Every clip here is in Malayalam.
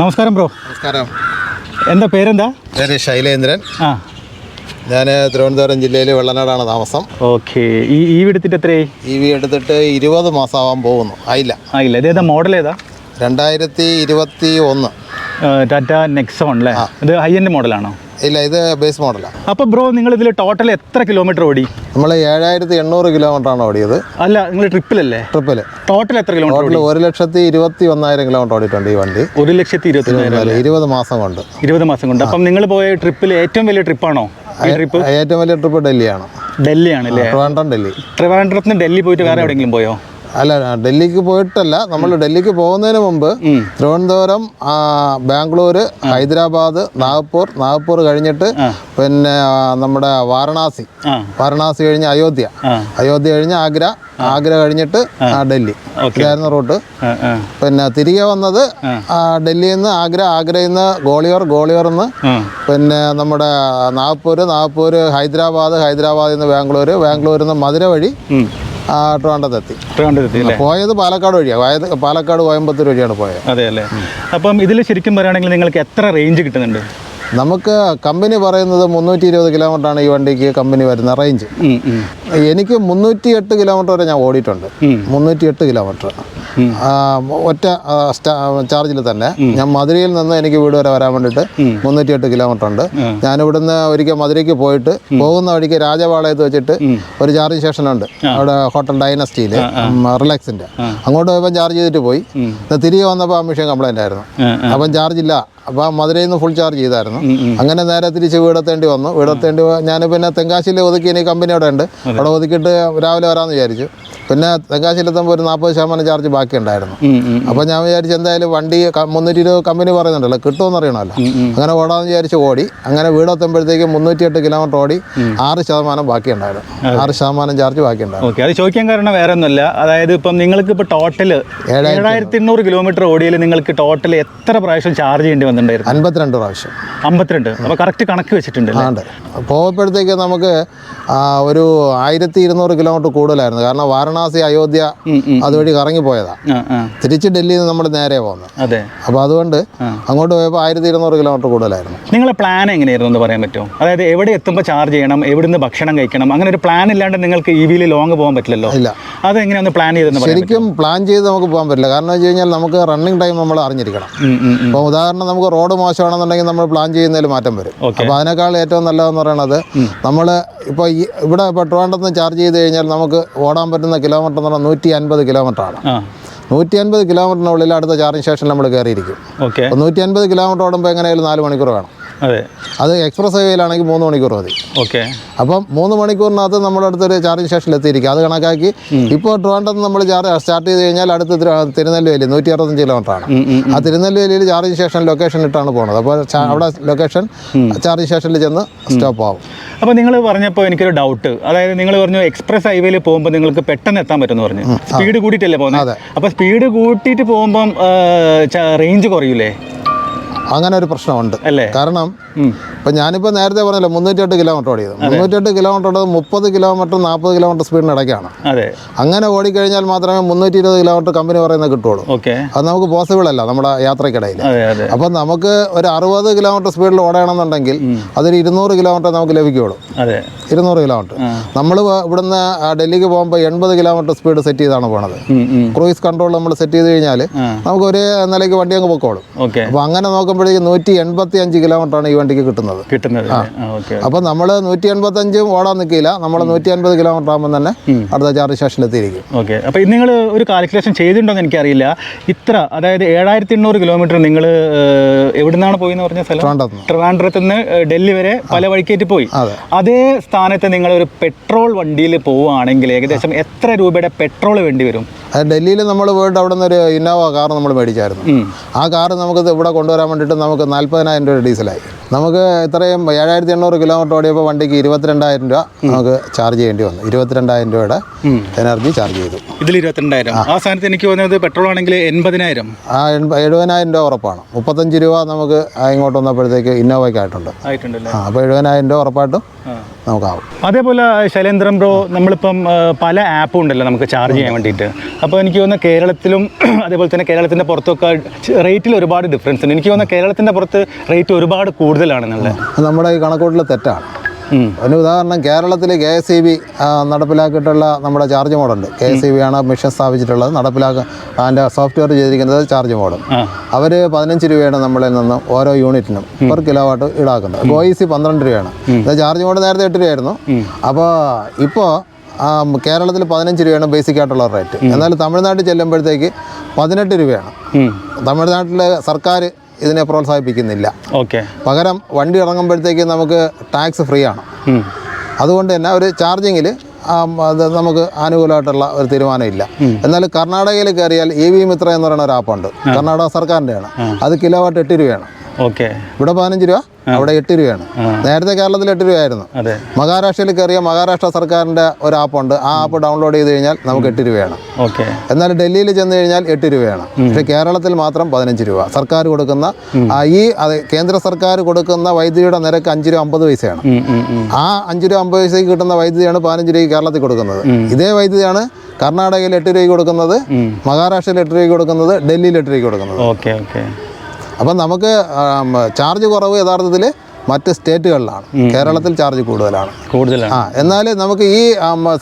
നമസ്കാരം ബ്രോ. നമസ്കാരം. എന്താ പേരെന്താ? പേര് ശൈലേന്ദ്രൻ. ആ. ഞാൻ തിരുവനന്തപുരം ജില്ലയിൽ വെള്ളനാടാണ് താമസം. ഓക്കെ. ഈ ഈ എടുത്തിട്ട് എത്രയായി? ഈ വീടെടുത്തിട്ട് എടുത്തിട്ട് ഇരുപത് മാസമാവാൻ പോകുന്നു. ആയില്ല. ആയില്ല. ഏതാ മോഡൽ ഏതാ? രണ്ടായിരത്തി ഇരുപത്തി ഒന്ന്. ടാറ്റ നെക്സോൺ അല്ലേ ഇത് ഹൈ എൻഡ് മോഡലാണോ ഇല്ല ഇത് ബേസ് മോഡലാണ് അപ്പോൾ ബ്രോ നിങ്ങൾ ഇതിൽ ടോട്ടൽ എത്ര കിലോമീറ്റർ ഓടി? നമ്മൾ ഏഴായിരത്തി എണ്ണൂറ് കിലോമീറ്ററാണ് ഓടിയത്. അല്ല നിങ്ങൾ ട്രിപ്പിലല്ലേ ട്രിപ്പിൽ ടോട്ടൽ എത്ര കിലോമീറ്റർ ഒരു ലക്ഷത്തി ഇരുപത്തി ഒന്നായിരം കിലോമീറ്റർ ഓടിയിട്ടുണ്ട് ഈ വണ്ടി. ഒരു ലക്ഷത്തി ഇരുപത്തി ഇരുപത് മാസം കൊണ്ട്. ഇരുപത് മാസം കൊണ്ട്. അപ്പം നിങ്ങൾ പോയ ട്രിപ്പിൽ ഏറ്റവും വലിയ ട്രിപ്പാണോ ട്രിപ്പ് ഏറ്റവും വലിയ ട്രിപ്പ് ഡൽഹിയാണ്. ഡൽഹിയാണ് അല്ലേ? ട്രിവാൻഡ്രം ഡൽഹി. ട്രിവാൻഡ്രത്തിന് ഡൽഹി പോയിട്ട് വേറെ എവിടെയെങ്കിലും പോയോ? അല്ല ഡൽഹിക്ക് പോയിട്ടല്ല. നമ്മൾ ഡൽഹിക്ക് പോകുന്നതിന് മുമ്പ്. തിരുവനന്തപുരം ബാംഗ്ലൂര് ബാംഗ്ലൂർ ഹൈദരാബാദ് നാഗ്പൂർ നാഗ്പൂർ കഴിഞ്ഞിട്ട് പിന്നെ നമ്മുടെ വാരണാസി. വാരണാസി കഴിഞ്ഞ് അയോധ്യ. അയോധ്യ കഴിഞ്ഞ് ആഗ്ര. ആഗ്ര കഴിഞ്ഞിട്ട് ഡൽഹി. ഇതായിരുന്നു റൂട്ട്. പിന്നെ തിരികെ വന്നത് ഡൽഹിയിൽ നിന്ന് ആഗ്ര ആഗ്രയിൽ നിന്ന് ഗോളിയോർ ഗോളിയോർ നിന്ന് പിന്നെ നമ്മുടെ നാഗ്പൂർ നാഗ്പൂർ ഹൈദരാബാദ് ഹൈദരാബാദിൽ നിന്ന് ബാംഗ്ലൂർ ബാംഗ്ലൂരിൽ നിന്ന് മധുര വഴി ട്രിവാൻഡ്രത്തെത്തി ട്രിവാൻഡ്രത്തി പോയത് പാലക്കാട് വഴിയാണ് പോയത് പാലക്കാട് കോയമ്പത്തൂർ വഴിയാണ് പോയത്. അതെ അല്ലേ? അപ്പം ഇതിൽ ശരിക്കും പറയുകയാണെങ്കിൽ നിങ്ങൾക്ക് എത്ര റേഞ്ച് കിട്ടുന്നുണ്ട്? നമുക്ക് കമ്പനി പറയുന്നത് മുന്നൂറ്റി ഇരുപത് കിലോമീറ്ററാണ് ഈ വണ്ടിക്ക് കമ്പനി വരുന്ന റേഞ്ച് എനിക്ക് മുന്നൂറ്റി എട്ട് കിലോമീറ്റർ വരെ ഞാൻ ഓടിയിട്ടുണ്ട്. മുന്നൂറ്റി എട്ട് കിലോമീറ്റർ ഒറ്റ ചാർജിൽ തന്നെ. ഞാൻ മധുരയിൽ നിന്ന് എനിക്ക് വീട് വരെ വരാൻ വേണ്ടിയിട്ട് മുന്നൂറ്റി എട്ട് കിലോമീറ്റർ ഉണ്ട്. ഞാൻ ഇവിടുന്ന് ഒരിക്കൽ മധുരയ്ക്ക് പോയിട്ട് പോകുന്ന വഴിക്ക് രാജപാളയത്ത് വെച്ചിട്ട് ഒരു ചാർജിങ് സ്റ്റേഷൻ ഉണ്ട്. അവിടെ ഹോട്ടൽ ഡൈനസ്റ്റിയിൽ റിലാക്സിന്റെ അങ്ങോട്ട് പോയപ്പോൾ ചാർജ് ചെയ്തിട്ട് പോയി. തിരികെ വന്നപ്പോൾ ആ മിഷൻ കംപ്ലൈന്റ് ആയിരുന്നു. അപ്പം ചാർജ് ഇല്ല. അപ്പം ആ മധുരയിൽ നിന്ന് ഫുൾ ചാർജ് ചെയ്തായിരുന്നു. അങ്ങനെ നേരെ തിരിച്ച് വീടത്തേണ്ടി വന്നു. വീടത്തേണ്ടി ഞാൻ പിന്നെ തെങ്കാശിയിൽ ഒതുക്കി ഇനി കമ്പനി അവിടെ ഉണ്ട്. അവിടെ ഒതുക്കിയിട്ട് രാവിലെ വരാമെന്ന് വിചാരിച്ചു. പിന്നെ തെങ്കാശിയിലെത്തുമ്പോൾ ഒരു നാൽപ്പത് ശതമാനം ചാർജ് ബാക്കി ഉണ്ടായിരുന്നു അപ്പോൾ ഞാൻ വിചാരിച്ചു എന്തായാലും വണ്ടി മുന്നൂറ്റി ഇരുപത് കമ്പനി പറയുന്നുണ്ടല്ലോ കിട്ടുമെന്ന് അറിയണമല്ലോ. അങ്ങനെ ഓടാമെന്ന് വിചാരിച്ച് ഓടി അങ്ങനെ വീടെത്തുമ്പോഴത്തേക്ക് മുന്നൂറ്റി എട്ട് കിലോമീറ്റർ ഓടി ആറ് ശതമാനം ബാക്കി ഉണ്ടായിരുന്നു ആറ് ശതമാനം ചാർജ് ബാക്കി ഉണ്ടായിരുന്നു അത് ചോദിക്കാൻ കാരണം വേറെ ഒന്നുമല്ല അതായത് ഇപ്പം നിങ്ങൾക്ക് ഇപ്പോൾ ടോട്ടൽ ഏഴായിരത്തി എണ്ണൂറ് കിലോമീറ്റർ ഓടിയതിൽ നിങ്ങൾക്ക് ടോട്ടൽ എത്ര പ്രാവശ്യം ചാർജ് ചെയ്യേണ്ടി വന്നിട്ടുണ്ടായിരുന്നു? അൻപത്തിരണ്ട് പ്രാവശ്യം. അമ്പത്തിരണ്ട്. അപ്പോൾ കറക്റ്റ് കണക്ക് വെച്ചിട്ടുണ്ട്? ആണ്ട്. പോകുമ്പോഴത്തേക്ക് നമുക്ക് ഒരു ആയിരത്തി ഇരുന്നൂറ് കിലോമീറ്റർ കൂടുതലായിരുന്നു. കാരണം വാരണാസി അയോധ്യ. അതുവഴി കറങ്ങി പോയതാ തിരിച്ച് ഡൽഹിയിൽ നിന്ന് നമ്മൾ നേരെ പോകുന്നത് അതെ. അപ്പോൾ അതുകൊണ്ട് അങ്ങോട്ട് പോയപ്പോൾ ആയിരത്തി ഇരുന്നൂറ് കിലോമീറ്റർ കൂടുതലായിരുന്നു. നിങ്ങളെ പ്ലാൻ എങ്ങനെയായിരുന്നു എന്ന് പറയാൻ പറ്റുമോ? അതായത് എവിടെ എത്തുമ്പോൾ ചാർജ് ചെയ്യണം എവിടുന്ന് ഭക്ഷണം കഴിക്കണം അങ്ങനെ ഒരു പ്ലാൻ ഇല്ലാണ്ട് നിങ്ങൾക്ക് ഇ വിയിൽ ലോങ് പോകാൻ പറ്റില്ലല്ലോ? ഇല്ല. എങ്ങനെയാണ് പ്ലാൻ ചെയ്തെന്ന് ശരിക്കും പ്ലാൻ ചെയ്ത് നമുക്ക് പോകാൻ പറ്റില്ല. കാരണം വെച്ച് കഴിഞ്ഞാൽ നമുക്ക് റണ്ണിങ് ടൈം നമ്മൾ അറിഞ്ഞിരിക്കണം. അപ്പോൾ ഉദാഹരണം നമുക്ക് റോഡ് മോശമാണെന്നുണ്ടെങ്കിൽ നമ്മൾ പ്ലാൻ ചെയ്യുന്നതിൽ മാറ്റം വരും. അപ്പോൾ അതിനേക്കാൾ ഏറ്റവും നല്ലതെന്ന് പറയുന്നത് നമ്മൾ ഇപ്പോൾ ഇവിടെ ഇപ്പോൾ ട്രിവാൻഡ്രത്ത് ചാർജ് ചെയ്ത് കഴിഞ്ഞാൽ നമുക്ക് ഓടാൻ പറ്റുന്ന കിലോമീറ്റർ എന്ന് പറഞ്ഞാൽ നൂറ്റി അൻപത് കിലോമീറ്ററാണ് നൂറ്റി അൻപത് കിലോമീറ്ററിനുള്ളിൽ അടുത്ത ചാർജിങ് സ്റ്റേഷനിൽ നമ്മൾ കയറിയിരിക്കും. ഓക്കെ നൂറ്റി അൻപത് കിലോമീറ്റർ ഓടുമ്പോൾ എങ്ങനെയായാലും നാല് മണിക്കൂർ വേണം. അതെ. അത് എക്സ്പ്രസ് ഹൈവേയിലാണെങ്കിൽ മൂന്ന് മണിക്കൂർ മതി. ഓക്കെ. അപ്പം മൂന്ന് മണിക്കൂറിനകത്ത് നമ്മുടെ അടുത്തൊരു ചാർജിങ് സ്റ്റേഷനിൽ എത്തിയിരിക്കും. അത് കണക്കാക്കി ഇപ്പോൾ ട്രിവാൻഡ്രത്ത് നമ്മൾ ചാർജ് സ്റ്റാർട്ട് ചെയ്ത് കഴിഞ്ഞാൽ അടുത്ത് തിരുനെല്ലുവേലി നൂറ്റി അറുപത്തഞ്ച് കിലോമീറ്ററാണ് ആ തിരുനെല്ലുവേലിയിൽ ചാർജിങ് സ്റ്റേഷൻ ലൊക്കേഷൻ ഇട്ടാണ് പോകുന്നത്. അപ്പോൾ അവിടെ ലൊക്കേഷൻ ചാർജിങ് സ്റ്റേഷനിൽ ചെന്ന് സ്റ്റോപ്പ് ആവും. അപ്പോൾ നിങ്ങൾ പറഞ്ഞപ്പോൾ എനിക്കൊരു ഡൗട്ട് അതായത് നിങ്ങൾ പറഞ്ഞു എക്സ്പ്രസ് ഹൈവേയിൽ പോകുമ്പോൾ നിങ്ങൾക്ക് പെട്ടെന്ന് എത്താൻ പറ്റുമെന്ന് പറഞ്ഞു. സ്പീഡ് കൂട്ടിയിട്ടല്ലേ പോകുന്നത്? അപ്പോൾ സ്പീഡ് കൂട്ടിയിട്ട് പോകുമ്പം റേഞ്ച് കുറയൂലേ? അങ്ങനെ ഒരു പ്രശ്നമുണ്ട്. അല്ലേ? കാരണം ഉം. ഇപ്പം ഞാനിപ്പോൾ നേരത്തെ പറഞ്ഞല്ലോ മുന്നൂറ്റിയെട്ട് കിലോമീറ്റർ ഓടിയത്. മുന്നൂറ്റെട്ട് കിലോമീറ്റർ ഓടുന്നത് മുപ്പത് കിലോമീറ്റർ നാൽപ്പത് കിലോമീറ്റർ സ്പീഡിന് ഇടയ്ക്കാണ്. അങ്ങനെ ഓടിക്കഴിഞ്ഞാൽ മാത്രമേ മുന്നൂറ്റി ഇരുപത് കിലോമീറ്റർ കമ്പനി പറയുന്നത് കിട്ടുള്ളൂ ഓക്കെ. അത് നമുക്ക് പോസിബിൾ അല്ല നമ്മുടെ യാത്രക്കിടയിൽ അപ്പം നമുക്ക് ഒരു അറുപത് കിലോമീറ്റർ സ്പീഡിൽ ഓടണമെന്നുണ്ടെങ്കിൽ അതൊരു ഇരുന്നൂറ് കിലോമീറ്റർ നമുക്ക് ലഭിക്കുകയുള്ളൂ. ഇരുന്നൂറ് കിലോമീറ്റർ നമ്മൾ ഇവിടുന്ന് ഡൽഹിക്ക് പോകുമ്പോൾ എൺപത് കിലോമീറ്റർ സ്പീഡ് സെറ്റ് ചെയ്താണ് പോണത്. ക്രൂയിസ് കൺട്രോൾ നമ്മൾ സെറ്റ് ചെയ്ത് കഴിഞ്ഞാൽ നമുക്ക് ഒരേ നിലയ്ക്ക് വണ്ടി അങ്ങ് പൊക്കോളും. അപ്പോൾ അങ്ങനെ നോക്കുമ്പോഴേക്കും നൂറ്റി എൺപത്തി അഞ്ച് കിലോമീറ്ററാണ് ഈ വണ്ടിക്ക് കിട്ടുന്നത്. കിട്ടുന്നത്. അപ്പോൾ നമ്മൾ നൂറ്റി എൺപത്തഞ്ചും ഓടാൻ നിൽക്കില്ല. നമ്മൾ നൂറ്റി അൻപത് കിലോമീറ്റർ ആകുമ്പോൾ തന്നെ അടുത്ത ചാർജ് സ്റ്റേഷനിൽ എത്തിയിരിക്കും. ഓക്കെ. അപ്പോൾ നിങ്ങൾ ഒരു കാൽക്കുലേഷൻ ചെയ്തിട്ടുണ്ടോ എന്ന് എനിക്കറിയില്ല. ഇത്ര അതായത് ഏഴായിരത്തി എണ്ണൂറ് കിലോമീറ്റർ നിങ്ങൾ എവിടുന്നാണ് പോയി എന്ന് പറഞ്ഞ സ്ഥലം? ട്രിവാൻഡ്രത്ത് നിന്ന്. ഡൽഹി വരെ പല വഴിക്കേറ്റ് പോയി. അതേ. സ്ഥാനത്ത് നിങ്ങൾ ഒരു പെട്രോൾ വണ്ടിയിൽ പോവുകയാണെങ്കിൽ ഏകദേശം എത്ര രൂപയുടെ പെട്രോൾ വേണ്ടി വരും? ഡൽഹിയിൽ നമ്മൾ പോയിട്ട് അവിടെ നിന്ന് ഒരു ഇന്നോവ കാർ നമ്മൾ മേടിച്ചായിരുന്നു. ആ കാർ നമുക്ക് ഇവിടെ കൊണ്ടുവരാൻ വേണ്ടിയിട്ട് നമുക്ക് നാൽപ്പതിനായിരം രൂപ ഡീസലായി. നമുക്ക് ഇത്രയും ഏഴായിരത്തി എണ്ണൂറ് കിലോമീറ്റർ ഓടിയപ്പോൾ വണ്ടിക്ക് ഇരുപത്തിരണ്ടായിരം രൂപ നമുക്ക് ചാർജ് ചെയ്യേണ്ടി വന്നു. ഇരുപത്തിരണ്ടായിരം രൂപയുടെ എനർജി ചാർജ് ചെയ്തു. ഇതിൽ ഇരുപത്തിരണ്ടായിരം. ആ. സ്ഥാനത്ത് എനിക്ക് തോന്നുന്നത് പെട്രോൾ ആണെങ്കിൽ എൺപതിനായിരം. ആ എഴുപതിനായിരം രൂപ ഉറപ്പാണ്. മുപ്പത്തഞ്ച് രൂപ നമുക്ക് ഇങ്ങോട്ട് വന്നപ്പോഴത്തേക്ക് ഇന്നോവയ്ക്ക് ആയിട്ടുണ്ട്. അപ്പോൾ എഴുപതിനായിരം രൂപ ഉറപ്പായിട്ടും നമുക്കാവും. അതേപോലെ ശൈലേന്ദ്രൻ ബ്രോ നമ്മളിപ്പം പല ആപ്പും ഉണ്ടല്ലോ നമുക്ക് ചാർജ് ചെയ്യാൻ വേണ്ടിയിട്ട്. അപ്പോൾ എനിക്ക് തോന്നുന്നു കേരളത്തിലും അതേപോലെ തന്നെ കേരളത്തിന്റെ പുറത്തൊക്കെ റേറ്റിൽ ഒരുപാട് ഡിഫറൻസ് ഉണ്ട്. എനിക്ക് തോന്നുന്നു കേരളത്തിന്റെ പുറത്ത് റേറ്റ് ഒരുപാട് കൂടുതലാണെന്നുള്ളത്. നമ്മുടെ ഈ കണക്കൂട്ടിലെ തെറ്റാണ്. അതിന് ഉദാഹരണം കേരളത്തിൽ കെ എസ് ഇ ബി നടപ്പിലാക്കിയിട്ടുള്ള നമ്മുടെ ചാർജ് മോഡുണ്ട്. കെ എസ് ഇ ബി ആണ് മിഷൻ സ്ഥാപിച്ചിട്ടുള്ളത്. നടപ്പിലാക്കുക അതിന്റെ സോഫ്റ്റ്വെയർ ചെയ്തിരിക്കുന്നത് ചാർജ് മോഡ് അവർ പതിനഞ്ച് രൂപയാണ് നമ്മളിൽ നിന്ന് ഓരോ യൂണിറ്റിനും പെർ കിലോ വാട്ട് ഈടാക്കുന്നത് ഗോ ഇ സി പന്ത്രണ്ട് രൂപയാണ്. ചാർജ് മോഡ് നേരത്തെ എട്ട് രൂപയായിരുന്നു. അപ്പോൾ ഇപ്പോൾ കേരളത്തിൽ പതിനഞ്ച് രൂപയാണ് ബേസിക് ആയിട്ടുള്ള റേറ്റ്. എന്നാൽ തമിഴ്നാട്ടിൽ ചെല്ലുമ്പോഴത്തേക്ക് പതിനെട്ട് രൂപയാണ്. തമിഴ്നാട്ടിലെ സർക്കാർ ഇതിനെ പ്രോത്സാഹിപ്പിക്കുന്നില്ല. ഓക്കെ. പകരം വണ്ടി ഇറങ്ങുമ്പോഴത്തേക്ക് നമുക്ക് ടാക്സ് ഫ്രീ ആണ്. അതുകൊണ്ട് തന്നെ ഒരു ചാർജിങ്ങിൽ അത് നമുക്ക് അനുകൂലമായിട്ടുള്ള ഒരു തീരുമാനമില്ല. എന്നാൽ കർണാടകയിൽ കയറിയാൽ ഇ വി മിത്ര എന്ന് പറയുന്ന ഒരു ആപ്പുണ്ട്. കർണാടക സർക്കാരിന്റെയാണ്. അത് കിലോ വാട്ട് എട്ട് രൂപയാണ്. ഓക്കെ. ഇവിടെ പതിനഞ്ച് രൂപ അവിടെ എട്ട് രൂപയാണ്. നേരത്തെ കേരളത്തിൽ എട്ട് രൂപയായിരുന്നു. മഹാരാഷ്ട്രയിൽ കയറിയ മഹാരാഷ്ട്ര സർക്കാരിന്റെ ഒരു ആപ്പുണ്ട് ആ ആപ്പ് ഡൗൺലോഡ് ചെയ്ത് കഴിഞ്ഞാൽ നമുക്ക് എട്ട് രൂപയാണ്. ഓക്കെ. എന്നാൽ ഡൽഹിയിൽ ചെന്ന് കഴിഞ്ഞാൽ എട്ട് രൂപയാണ്. പക്ഷെ കേരളത്തിൽ മാത്രം പതിനഞ്ച് രൂപ. സർക്കാർ കൊടുക്കുന്ന ഈ കേന്ദ്ര സർക്കാർ കൊടുക്കുന്ന വൈദ്യുതിയുടെ നിരക്ക് അഞ്ച് രൂപ അമ്പത് പൈസയാണ്. ആ അഞ്ച് രൂപ അമ്പത് പൈസയ്ക്ക് കിട്ടുന്ന വൈദ്യുതിയാണ് പതിനഞ്ച് രൂപയ്ക്ക് കേരളത്തിൽ കൊടുക്കുന്നത്. ഇതേ വൈദ്യുതിയാണ് കർണാടകയിൽ എട്ട് രൂപയ്ക്ക് കൊടുക്കുന്നത് മഹാരാഷ്ട്രയിൽ എട്ട് രൂപയ്ക്ക് കൊടുക്കുന്നത് ഡൽഹിയിൽ എട്ട് രൂപയ്ക്ക് കൊടുക്കുന്നത്. Okay okay. അപ്പം നമുക്ക് ചാർജ് കുറവ് യഥാർത്ഥത്തിൽ മറ്റ് സ്റ്റേറ്റുകളിലാണ്. കേരളത്തിൽ ചാർജ് കൂടുതലാണ്. കൂടുതലാണ്. ആ എന്നാൽ നമുക്ക് ഈ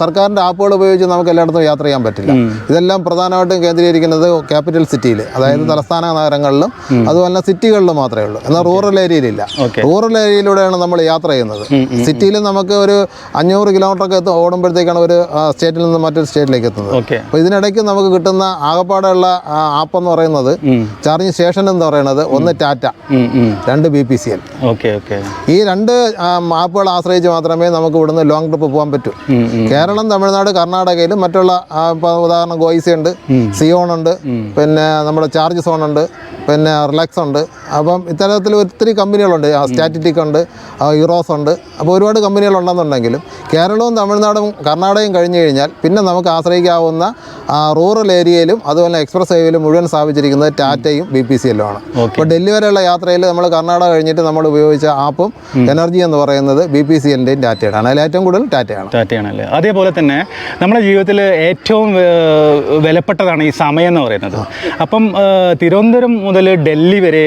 സർക്കാരിന്റെ ആപ്പുകൾ ഉപയോഗിച്ച് നമുക്ക് എല്ലായിടത്തും യാത്ര ചെയ്യാൻ പറ്റില്ല. ഇതെല്ലാം പ്രധാനമായിട്ടും കേന്ദ്രീകരിക്കുന്നത് ക്യാപിറ്റൽ സിറ്റിയിൽ അതായത് തലസ്ഥാന നഗരങ്ങളിലും അതുപോലെ സിറ്റികളിൽ സിറ്റികളിലും മാത്രമേ ഉള്ളൂ. എന്നാൽ റൂറൽ ഏരിയയിലില്ല. റൂറൽ ഏരിയയിലൂടെയാണ് നമ്മൾ യാത്ര ചെയ്യുന്നത്. സിറ്റിയിൽ നമുക്ക് ഒരു അഞ്ഞൂറ് കിലോമീറ്റർ ഒക്കെ എത്തും ഓടുമ്പോഴത്തേക്കാണ് ഒരു സ്റ്റേറ്റിൽ നിന്ന് മറ്റൊരു സ്റ്റേറ്റിലേക്ക് എത്തുന്നത്. അപ്പോൾ ഇതിനിടയ്ക്ക് നമുക്ക് കിട്ടുന്ന ആകപ്പാടെയുള്ള ആപ്പ് എന്ന് പറയുന്നത് ചാർജിങ് സ്റ്റേഷൻ എന്ന് പറയുന്നത് ഒന്ന് ടാറ്റ. രണ്ട് B P C L. Okay okay. ഈ രണ്ട് മാപ്പുകൾ ആശ്രയിച്ച് മാത്രമേ നമുക്ക് ഇവിടുന്ന് ലോങ് ട്രിപ്പ് പോകാൻ പറ്റൂ. കേരളം തമിഴ്നാട് കർണാടകയിലും മറ്റുള്ള ഉദാഹരണം ഗോയിസ ഉണ്ട് സിയോൺ ഉണ്ട് പിന്നെ നമ്മുടെ ചാർജ് സോൺ ഉണ്ട് പിന്നെ റിലാക്സ് ഉണ്ട്. അപ്പം ഇത്തരത്തിൽ ഒത്തിരി കമ്പനികളുണ്ട് സ്റ്റാറ്റിറ്റിക് ഉണ്ട് യൂറോസ് ഇറോസ് ഉണ്ട്. അപ്പോൾ ഒരുപാട് കമ്പനികൾ കമ്പനികളുണ്ടെന്നുണ്ടെങ്കിലും കേരളവും തമിഴ്നാടും കർണാടകയും കഴിഞ്ഞു കഴിഞ്ഞാൽ പിന്നെ നമുക്ക് ആശ്രയിക്കാവുന്ന റൂറൽ ഏരിയയിലും അതുപോലെ എക്സ്പ്രസ് ഹൈവേയിലും മുഴുവൻ സ്ഥാപിച്ചിരിക്കുന്നത് ടാറ്റയും ബി പി സി എല്ലും ആണ്. അപ്പോൾ ഡൽഹി വരെയുള്ള യാത്രയിൽ നമ്മൾ കർണാടക കഴിഞ്ഞിട്ട് നമ്മൾ ഉപയോഗിച്ച ആപ്പും എനർജി എന്ന് പറയുന്നത് ബി പി സി എന്റെയും ടാറ്റയുടെ ആണ് അതിൽ ഏറ്റവും കൂടുതൽ ടാറ്റയാണ് അല്ലേ അതേപോലെ തന്നെ നമ്മുടെ ജീവിതത്തിൽ ഏറ്റവും വിലപ്പെട്ടതാണ് ഈ സമയം എന്ന് പറയുന്നത്. അപ്പം തിരുവനന്തപുരം മുതൽ ഡൽഹി വരെ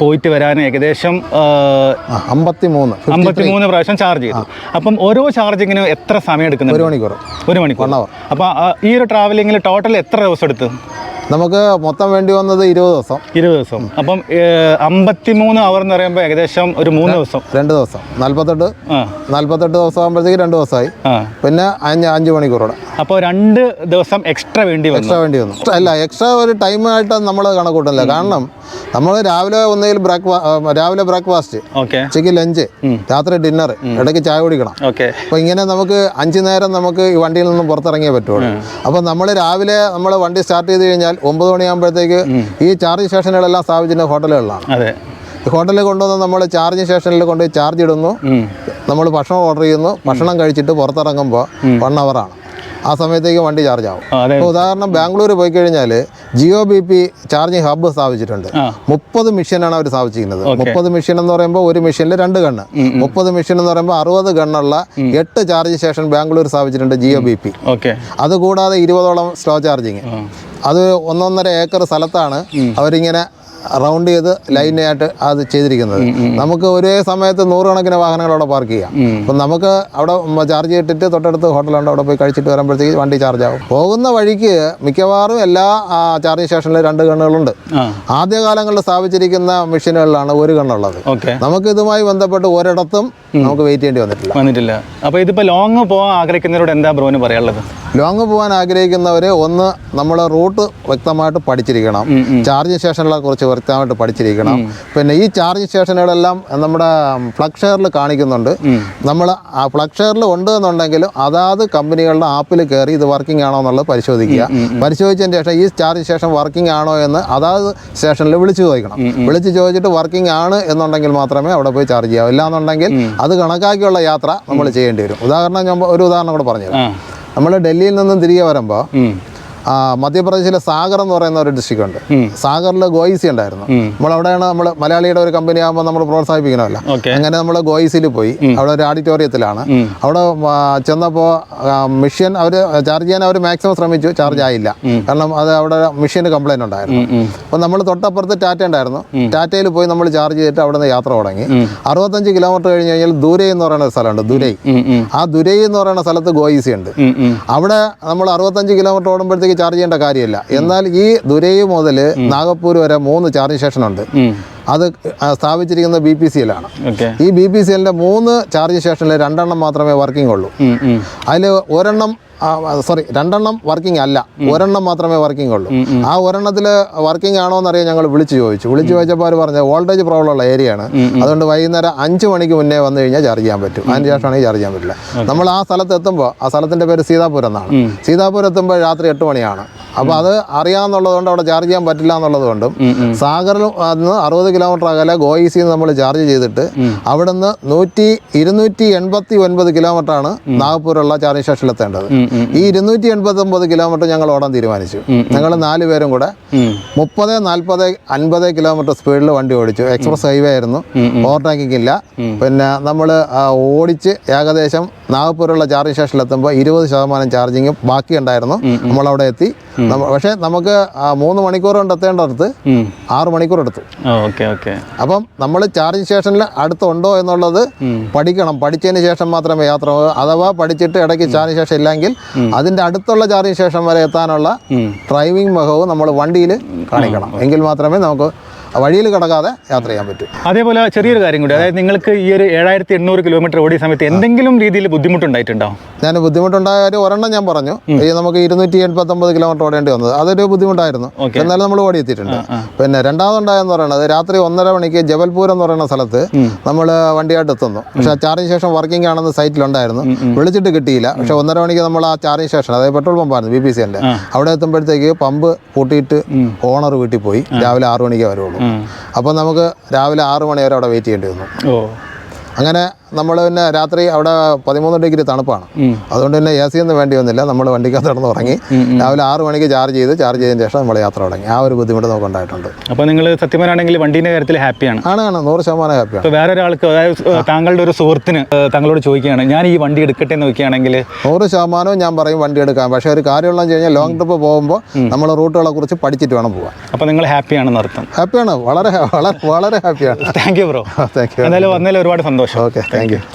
പോയിട്ട് വരാൻ ഏകദേശം അമ്പത്തി മൂന്ന് അമ്പത്തിമൂന്ന് പ്രാവശ്യം ചാർജ് ചെയ്തു. അപ്പം ഓരോ ചാർജിങ്ങിനും എത്ര സമയം എടുക്കുന്നത് ഒരു മണിക്കൂർ. ഒരു മണിക്കൂർ. അപ്പം ഈ ഒരു ട്രാവലിങ്ങിൽ ടോട്ടൽ എത്ര ദിവസം എടുത്തു? നമുക്ക് മൊത്തം വേണ്ടി വന്നത് ഇരുപത് ദിവസം. ഇരുപത് ദിവസം. അപ്പം അമ്പത്തിമൂന്ന് അവർ എന്ന് പറയുമ്പോൾ ഏകദേശം ഒരു മൂന്ന് ദിവസം. രണ്ട് ദിവസം. നാൽപ്പത്തെട്ട് ആ. നാൽപ്പത്തെട്ട് ദിവസം ആകുമ്പോഴത്തേക്ക് രണ്ട് ദിവസമായി. പിന്നെ അഞ്ച് അഞ്ച് മണിക്കൂറോടെ. അപ്പോൾ രണ്ട് ദിവസം എക്സ്ട്രാ വേണ്ടി വന്നു. എക്സ്ട്രാ വേണ്ടി വന്നു. അല്ല എക്സ്ട്രാ ഒരു ടൈമായിട്ട് നമ്മൾ കണക്കൂട്ടില്ല കാരണം നമ്മൾ രാവിലെ ഒന്നുകിൽ ബ്രേക്ക്ഫാസ്റ്റ് രാവിലെ ബ്രേക്ക്ഫാസ്റ്റ് ഓക്കെ. ഉച്ചയ്ക്ക് ലഞ്ച് രാത്രി ഡിന്നർ ഇടയ്ക്ക് ചായ കുടിക്കണം. ഓക്കെ. അപ്പോൾ ഇങ്ങനെ നമുക്ക് അഞ്ച് നേരം നമുക്ക് ഈ വണ്ടിയിൽ നിന്നും പുറത്തിറങ്ങിയേ പറ്റുള്ളൂ. അപ്പോൾ നമ്മൾ രാവിലെ നമ്മൾ വണ്ടി സ്റ്റാർട്ട് ചെയ്ത് കഴിഞ്ഞാൽ ഒമ്പത് മണിയാകുമ്പോഴത്തേക്ക് ഈ ചാർജ് സ്റ്റേഷനുകളെല്ലാം സ്ഥാപിച്ചിരുന്ന ഹോട്ടലുകളിലാണ് അതെ. ഹോട്ടലിൽ കൊണ്ടുവന്ന് നമ്മൾ ചാർജ് സ്റ്റേഷനിൽ കൊണ്ട് ചാർജ് ഇടുന്നു. നമ്മൾ ഭക്ഷണം ഓർഡർ ചെയ്യുന്നു. ഭക്ഷണം കഴിച്ചിട്ട് പുറത്തിറങ്ങുമ്പോൾ വൺ ആണ്. ആ സമയത്തേക്ക് വണ്ടി ചാർജ് ആവും. ഉദാഹരണം ബാംഗ്ലൂർ പോയി കഴിഞ്ഞാൽ Jio B P charging hub സ്ഥാപിച്ചിട്ടുണ്ട്. മുപ്പത് മെഷീനാണ് അവർ സ്ഥാപിച്ചിരിക്കുന്നത്. മുപ്പത് മെഷീൻ എന്ന് പറയുമ്പോൾ ഒരു മെഷീനിൽ രണ്ട് ഗണ്ണ്. മുപ്പത് മെഷീൻ എന്ന് പറയുമ്പോൾ അറുപത് ഗണ്ണുള്ള എട്ട് ചാർജ് സ്റ്റേഷൻ ബാംഗ്ലൂർ സ്ഥാപിച്ചിട്ടുണ്ട് ജിയോ ബി പി. ഓക്കെ. അതുകൂടാതെ ഇരുപതോളം സ്ലോ ചാർജിങ് അത് ഒന്നൊന്നര ഏക്കർ സ്ഥലത്താണ് അവരിങ്ങനെ റൗണ്ട് ചെയ്ത് ലൈനായിട്ട് അത് ചെയ്തിരിക്കുന്നത്. നമുക്ക് ഒരേ സമയത്ത് നൂറുകണക്കിന് വാഹനങ്ങൾ അവിടെ പാർക്ക് ചെയ്യാം. അപ്പം നമുക്ക് അവിടെ ചാർജ് ചെയ്തിട്ട് തൊട്ടടുത്ത് ഹോട്ടലുണ്ട് അവിടെ പോയി കഴിച്ചിട്ട് വരുമ്പോഴത്തേക്ക് വണ്ടി ചാർജ് ആവും. പോകുന്ന വഴിക്ക് മിക്കവാറും എല്ലാ ചാർജിങ് സ്റ്റേഷനിലും രണ്ട് കണ്ണുകളുണ്ട്. ആദ്യകാലങ്ങളിൽ സ്ഥാപിച്ചിരിക്കുന്ന മെഷീനുകളിലാണ് ഒരു കണ്ണുള്ളത്. നമുക്ക് ഇതുമായി ബന്ധപ്പെട്ട് ഒരിടത്തും നമുക്ക് വെയിറ്റ് ചെയ്യേണ്ടി വന്നിട്ടില്ല. വന്നിട്ടില്ല. അപ്പോൾ ഇതിപ്പോൾ ലോങ് പോകാൻ ആഗ്രഹിക്കുന്നവരോട് എന്താ ബ്രോന് പറയാനുള്ളത്? ലോങ് പോകാൻ ആഗ്രഹിക്കുന്നവർ ഒന്ന് നമ്മൾ റൂട്ട് വ്യക്തമായിട്ട് പഠിച്ചിരിക്കണം. ചാർജിങ് സ്റ്റേഷനുകളെ കുറിച്ച് വ്യക്തമായിട്ട് പഠിച്ചിരിക്കണം. പിന്നെ ഈ ചാർജിങ് സ്റ്റേഷനുകളെല്ലാം നമ്മുടെ ഫ്ലഗ് ഷെയറിൽ കാണിക്കുന്നുണ്ട്. നമ്മൾ ആ ഫ്ലഗ് ഷെയറിൽ ഉണ്ട് എന്നുണ്ടെങ്കിലും അതാത് കമ്പനികളുടെ ആപ്പിൽ കയറി ഇത് വർക്കിംഗ് ആണോ എന്നുള്ളത് പരിശോധിക്കുക. പരിശോധിച്ചതിന് ശേഷം ഈ ചാർജിങ് സ്റ്റേഷൻ വർക്കിംഗ് ആണോ എന്ന് അതാത് സ്റ്റേഷനിൽ വിളിച്ചു ചോദിക്കണം. വിളിച്ച് ചോദിച്ചിട്ട് വർക്കിംഗ് ആണ് എന്നുണ്ടെങ്കിൽ മാത്രമേ അവിടെ പോയി ചാർജ് ചെയ്യാവൂ. ഇല്ലാന്നുണ്ടെങ്കിൽ അത് കണക്കാക്കിയുള്ള യാത്ര നമ്മൾ ചെയ്യേണ്ടി വരും. ഉദാഹരണം ഞാൻ ഒരു ഉദാഹരണം കൂടെ പറഞ്ഞു ആ. നമ്മൾ ഡൽഹിയിൽ നിന്നും തിരികെ വരുമ്പോൾ മധ്യപ്രദേശിലെ സാഗർ എന്ന് പറയുന്ന ഒരു ഡിസ്ട്രിക്ട് ഉണ്ട്. സാഗറിൽ ഗോയിസി ഉണ്ടായിരുന്നു. നമ്മൾ അവിടെയാണ് നമ്മൾ മലയാളിയുടെ ഒരു കമ്പനി ആകുമ്പോൾ നമ്മൾ പ്രോത്സാഹിപ്പിക്കണമല്ല. അങ്ങനെ നമ്മൾ ഗോയിസിൽ പോയി. അവിടെ ഒരു ഓഡിറ്റോറിയത്തിലാണ് അവിടെ ചെന്നപ്പോൾ മെഷീൻ അവർ ചാർജ് ചെയ്യാൻ അവർ മാക്സിമം ശ്രമിച്ചു. ചാർജ് ആയില്ല. കാരണം അത് അവിടെ മിഷ്യന് കംപ്ലൈന്റ് ഉണ്ടായിരുന്നു. അപ്പോൾ നമ്മൾ തൊട്ടപ്പുറത്ത് ടാറ്റ ഉണ്ടായിരുന്നു. ടാറ്റയിൽ പോയി നമ്മൾ ചാർജ് ചെയ്തിട്ട് അവിടെ നിന്ന് യാത്ര തുടങ്ങി. അറുപത്തഞ്ച് കിലോമീറ്റർ കഴിഞ്ഞ് കഴിഞ്ഞാൽ ദുരൈ എന്ന് പറയുന്ന ഒരു സ്ഥലമുണ്ട് ദുരൈ. ആ ദുരൈ എന്ന് പറയുന്ന സ്ഥലത്ത് ഗോയിസി ഉണ്ട്. അവിടെ നമ്മൾ അറുപത്തഞ്ച് കിലോമീറ്റർ ഓടുമ്പോഴത്തേക്ക് ചാർജ് ചെയ്യേണ്ട കാര്യമില്ല. എന്നാൽ ഈ ദുരൈ മുതൽ നാഗപ്പൂർ വരെ മൂന്ന് ചാർജിങ് സ്റ്റേഷൻ ഉണ്ട്. അത് സ്ഥാപിച്ചിരിക്കുന്ന സ്ഥാപിച്ചിരിക്കുന്നത് ബി പി സി എല്ലാണ് ഈ ബി പി സി എല്ലിന്റെ മൂന്ന് ചാർജിങ് സ്റ്റേഷനിൽ രണ്ടെണ്ണം മാത്രമേ വർക്കിംഗ് ഉള്ളൂ. അതിൽ ഒരെണ്ണം സോറി രണ്ടെണ്ണം വർക്കിംഗ് അല്ല. ഒരെണ്ണം മാത്രമേ വർക്കിംഗ് ഉള്ളൂ. ആ ഒരെണ്ണത്തിൽ വർക്കിംഗ് ആണോ എന്നറിയാൻ ഞങ്ങൾ വിളിച്ചു ചോദിച്ചു. വിളിച്ചു ചോദിച്ചപ്പോൾ അവർ പറഞ്ഞു വോൾട്ടേജ് പ്രോബ്ലം ഉള്ള ഏരിയയാണ് അതുകൊണ്ട് വൈകുന്നേരം അഞ്ച് മണിക്ക് മുന്നേ വന്നു കഴിഞ്ഞാൽ ചാർജ് ചെയ്യാൻ പറ്റും. അതിന് ശേഷമാണെങ്കിൽ ചാർജ് ചെയ്യാൻ പറ്റില്ല. നമ്മൾ ആ സ്ഥലത്ത് എത്തുമ്പോൾ ആ സ്ഥലത്തിന്റെ പേര് സീതാപുരം എന്നാണ്. സീതാപുരം എത്തുമ്പോൾ രാത്രി എട്ട് മണിയാണ്. അപ്പോൾ അത് അറിയാമെന്നുള്ളതുകൊണ്ട് അവിടെ ചാർജ് ചെയ്യാൻ പറ്റില്ല എന്നുള്ളതുകൊണ്ടും സാഗറിൽ നിന്ന് അറുപത് കിലോമീറ്റർ അകലെ ഗോയിസിൽ നമ്മൾ ചാർജ് ചെയ്തിട്ട് അവിടുന്ന് നൂറ്റി ഇരുന്നൂറ്റി എൺപത്തി ഒൻപത് കിലോമീറ്ററാണ് നാഗ്പൂരുള്ള ചാർജിങ് സ്റ്റേഷനിൽ എത്തേണ്ടത്. ഈ ഇരുന്നൂറ്റി എൺപത്തി ഒമ്പത് കിലോമീറ്റർ ഞങ്ങൾ ഓടാൻ തീരുമാനിച്ചു. ഞങ്ങൾ നാല് പേരും കൂടെ മുപ്പത് നാൽപ്പത് അൻപത് കിലോമീറ്റർ സ്പീഡിൽ വണ്ടി ഓടിച്ചു. എക്സ്പ്രസ് ഹൈവേ ആയിരുന്നു. ഓവർടേക്കിംഗ് ഇല്ല. പിന്നെ നമ്മൾ ഓടിച്ച് ഏകദേശം നാഗ്പൂരുള്ള ചാർജിങ് സ്റ്റേഷനിൽ എത്തുമ്പോൾ ഇരുപത് ശതമാനം ചാർജിങ് ബാക്കി ഉണ്ടായിരുന്നു നമ്മളവിടെ എത്തി. നമ്മ- പക്ഷേ നമുക്ക് മൂന്ന് മണിക്കൂർ കൊണ്ട് എത്തേണ്ടടുത്ത്. ആറ് മണിക്കൂർ എടുത്തു. അപ്പം നമ്മൾ ചാർജിങ് സ്റ്റേഷനിൽ അടുത്തുണ്ടോ എന്നുള്ളത് പഠിക്കണം. പഠിച്ചതിന് ശേഷം മാത്രമേ യാത്ര അഥവാ പഠിച്ചിട്ട് ഇടയ്ക്ക് ചാർജിങ് സ്റ്റേഷൻ ഇല്ലെങ്കിൽ അതിന്റെ അടുത്തുള്ള ചാർജിങ് സ്റ്റേഷൻ വരെ എത്താനുള്ള ഡ്രൈവിംഗ് മുഖവും നമ്മൾ വണ്ടിയിൽ കാണിക്കണം. എങ്കിൽ മാത്രമേ നമുക്ക് വഴിയിൽ കിടക്കാതെ യാത്ര ചെയ്യാൻ പറ്റും. അതേപോലെ ചെറിയൊരു കാര്യം കൂടി അതായത് നിങ്ങൾക്ക് ഈ ഒരു ഏഴായിരത്തി എണ്ണൂറ് കിലോമീറ്റർ ഓടിയ സമയത്ത് എന്തെങ്കിലും രീതിയിൽ ബുദ്ധിമുട്ടുണ്ടായിട്ടുണ്ടോ? ഞാൻ ബുദ്ധിമുട്ടുണ്ടായ കാര്യം ഒരെണ്ണം ഞാൻ പറഞ്ഞു. നമുക്ക് ഇരുന്നൂറ്റി എൺപത്തൊമ്പത് കിലോമീറ്റർ ഓടേണ്ടി വന്നത്. അതൊരു ബുദ്ധിമുട്ടായിരുന്നു. എന്നാലും നമ്മൾ ഓടിയെത്തിയിട്ടുണ്ട്. പിന്നെ രണ്ടാമതുണ്ടായെന്ന് പറയുന്നത് രാത്രി ഒന്നര മണിക്ക് ജബൽപൂർ എന്ന് പറയുന്ന സ്ഥലത്ത് നമ്മൾ വണ്ടിയായിട്ട് എത്തുന്നു. പക്ഷേ ചാർജിങ് ശേഷം വർക്കിംഗ് ആണെന്ന് സൈറ്റിലുണ്ടായിരുന്നു. വിളിച്ചിട്ട് കിട്ടിയില്ല. പക്ഷേ ഒന്നര മണിക്ക് നമ്മൾ ആ ചാർജിങ് ശേഷം അതായത് പെട്രോൾ പമ്പായിരുന്നു ബി പി സി എന്റെ അവിടെ എത്തുമ്പോഴത്തേക്ക് പമ്പ് പൂട്ടിയിട്ട് ഓണർ വീട്ടിൽ പോയി. രാവിലെ ആറു മണിക്ക് വരുള്ളൂ. അപ്പോൾ നമുക്ക് രാവിലെ ആറു മണി വരെ അവിടെ വെയിറ്റ് ചെയ്യേണ്ടി വന്നു. ഓ. അങ്ങനെ നമ്മൾ പിന്നെ രാത്രി അവിടെ പതിമൂന്ന് ഡിഗ്രി തണുപ്പാണ്. അതുകൊണ്ട് തന്നെ എ സി ഒന്നും വേണ്ടി വന്നില്ല. നമ്മൾ വണ്ടിക്കകത്ത് കിടന്ന് ഉറങ്ങി. രാവിലെ ആറ് മണിക്ക് ചാർജ് ചെയ്ത് ചാർജ് ചെയ്തതിന് ശേഷം നമ്മൾ യാത്ര തുടങ്ങി. ആ ഒരു ബുദ്ധിമുട്ട് നമുക്ക് ഉണ്ടായിട്ടുണ്ട് അപ്പോൾ നിങ്ങൾ സത്യമാനാണെങ്കിൽ വണ്ടീന്റെ കാര്യത്തിൽ ഹാപ്പിയാണ് ആണ്. ആണ് നൂറ് ശതമാനം ഹാപ്പിയാണ് ഇപ്പോൾ വേറൊരാൾക്ക് അതായത് താങ്കളുടെ ഒരു സുഹൃത്തിന് താങ്കളോട് ചോദിക്കുകയാണ് ഞാൻ ഈ വണ്ടി എടുക്കട്ടെ എന്ന് നോക്കുകയാണെങ്കിൽ നൂറ് ശതമാനവും ഞാൻ പറയും വണ്ടി എടുക്കാം പക്ഷേ ഒരു കാര്യമുള്ളതെന്ന് വെച്ച് കഴിഞ്ഞാൽ ലോങ് ട്രിപ്പ് പോകുമ്പോൾ നമ്മൾ റൂട്ടുകളെ കുറിച്ച് പഠിച്ചിട്ട് വേണം പോകാൻ അപ്പോൾ നിങ്ങൾ ഹാപ്പിയാണെന്ന് അർത്ഥം. ഹാപ്പിയാണ് വളരെ വളരെ വളരെ ഹാപ്പിയാണ് thank you bro thank you എന്തായാലും വന്നതിൽ ഒരുപാട് സന്തോഷം. Okay Thank you.